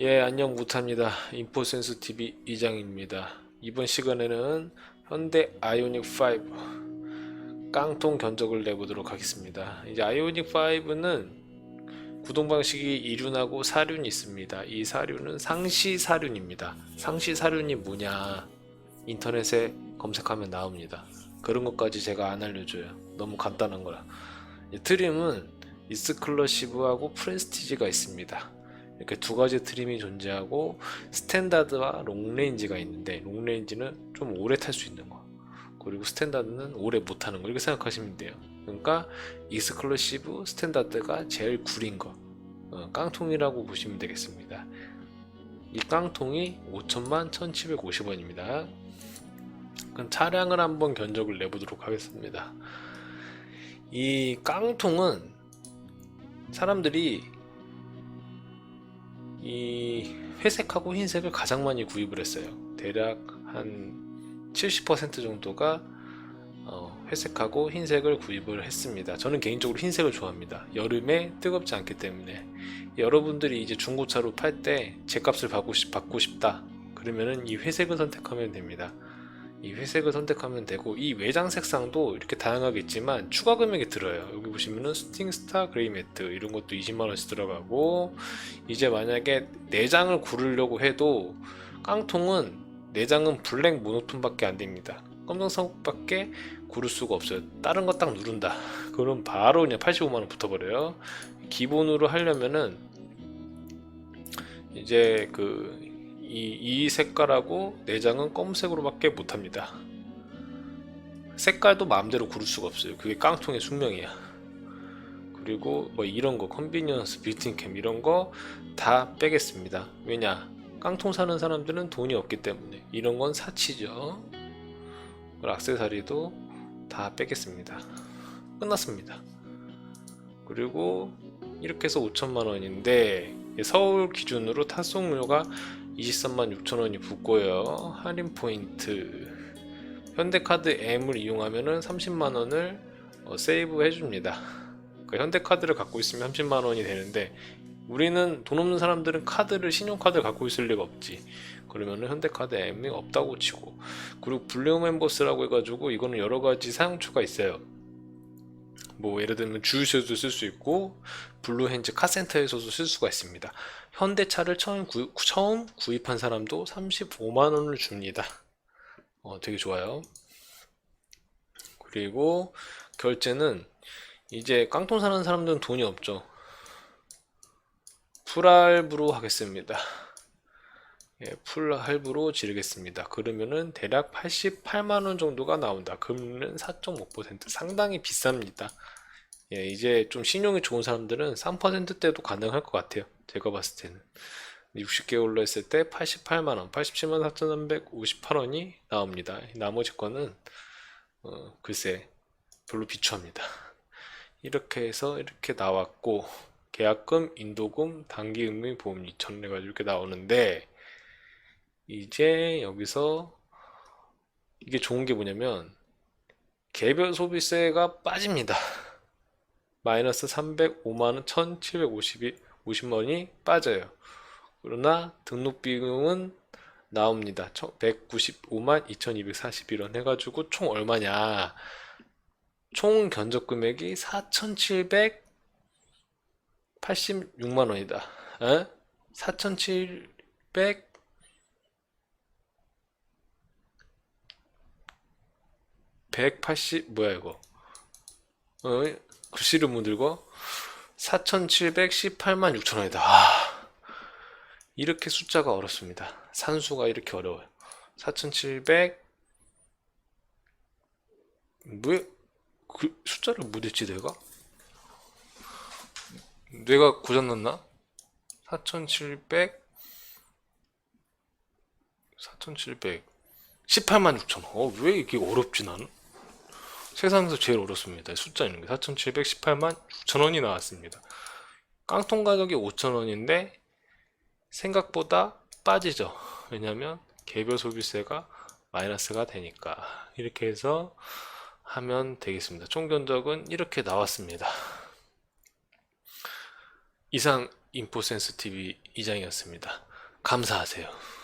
예, 안녕 못합니다. 인포센스 TV 이장입니다. 이번 시간에는 현대 아이오닉 5 깡통 견적을 내보도록 하겠습니다. 이제 아이오닉 5는 구동 방식이 이륜하고 사륜이 있습니다. 이 사륜은 상시 사륜입니다. 상시 사륜이 뭐냐? 인터넷에 검색하면 나옵니다. 그런 것까지 제가 안 알려줘요. 너무 간단한 거라. 이 트림은 익스클러시브하고 프레스티지가 있습니다. 이렇게 두 가지 트림이 존재하고 스탠다드와 롱레인지가 있는데 롱레인지는 좀 오래 탈 수 있는 거. 그리고 스탠다드는 오래 못 타는 거. 이렇게 생각하시면 돼요. 그러니까 익스클루시브 스탠다드가 제일 구린 거. 어, 깡통이라고 보시면 되겠습니다. 이 깡통이 5천만 1750원입니다. 그럼 차량을 한번 견적을 내보도록 하겠습니다. 이 깡통은 사람들이 이 회색하고 흰색을 가장 많이 구입을 했어요. 대략 한 70% 정도가 어, 회색하고 흰색을 구입을 했습니다. 저는 개인적으로 흰색을 좋아합니다. 여름에 뜨겁지 않기 때문에 여러분들이 이제 중고차로 팔 때 제값을 받고, 싶, 받고 싶다. 그러면은 이 회색을 선택하면 됩니다. 이 회색을 선택하면 되고 이 외장 색상도 이렇게 다양하게 있지만 추가 금액이 들어요. 여기 보시면은 스팅스타 그레이 매트 이런 것도 20만 원씩 들어가고 이제 만약에 내장을 고르려고 해도 깡통은 내장은 블랙 모노톤 밖에 안 됩니다. 검정색 밖에 고를 수가 없어요. 다른 거 딱 누른다. 그럼 바로 그냥 85만 원 붙어버려요. 기본으로 하려면은 이제 그 이, 이 색깔하고 내장은 검은색으로밖에 못합니다. 색깔도 마음대로 고를 수가 없어요. 그게 깡통의 숙명이야. 그리고 뭐 이런 거 컨비니언스 빌트인캠 이런 거 다 빼겠습니다. 왜냐? 깡통 사는 사람들은 돈이 없기 때문에 이런 건 사치죠. 악세사리도 다 빼겠습니다. 끝났습니다. 그리고 이렇게 해서 5천만 원인데 서울 기준으로 탑송료가 23만 6천 원이 붙고요. 할인 포인트 현대카드 M을 이용하면은 30만 원을 어, 세이브 해줍니다. 그러니까 현대카드를 갖고 있으면 30만 원이 되는데 우리는 돈 없는 사람들은 카드를 신용카드를 갖고 있을 리가 없지. 그러면은 현대카드 M이 없다고 치고 그리고 블루 멤버스라고 해가지고 이거는 여러 가지 사용처가 있어요. 뭐 예를 들면 주유소에도 쓸 수 있고 블루핸즈 카센터에서도 쓸 수가 있습니다. 현대차를 처음, 구, 처음 구입한 사람도 35만 원을 줍니다. 어, 되게 좋아요. 그리고 결제는 이제 깡통 사는 사람들은 돈이 없죠. 풀할부로 하겠습니다. 예, 풀 할부로 지르겠습니다. 그러면은 대략 88만 원 정도가 나온다. 금리는 4.5% 상당히 비쌉니다. 예, 이제 좀 신용이 좋은 사람들은 3%대도 가능할 것 같아요. 제가 봤을 때는. 60개월로 했을 때 88만 원, 87만 4,358원이 나옵니다. 나머지 거는, 어, 글쎄, 별로 비추합니다. 이렇게 해서 이렇게 나왔고, 계약금, 인도금, 단기금리, 보험 2,000원 해가지고 이렇게 나오는데, 이제 여기서 이게 좋은 게 뭐냐면, 개별 소비세가 빠집니다. 마이너스 305만원 1750이 50원이 빠져요. 그러나 등록 비용은 나옵니다. 195만 2241원 해가지고 총 얼마냐? 총 견적 금액이 4,786만 원이다. 에? 4,700 180 뭐야 이거? 어? 글씨를 못 읽어? 4,718만 6천 원이다. 아, 이렇게 숫자가 어렵습니다. 산수가 이렇게 어려워요. 4,700 왜? 그 숫자를 못 읽지 내가? 뇌가 고장났나? 4,700 4,700 18만 6천 원. 어, 왜 이게 어렵지 나는? 세상에서 제일 어렵습니다. 숫자 있는 게 4,718만 6천 원이 나왔습니다. 깡통 가격이 5천 원인데 생각보다 빠지죠. 왜냐면 개별 소비세가 마이너스가 되니까 이렇게 해서 하면 되겠습니다. 총 견적은 이렇게 나왔습니다. 이상 인포센스 TV 이장이었습니다. 감사하세요.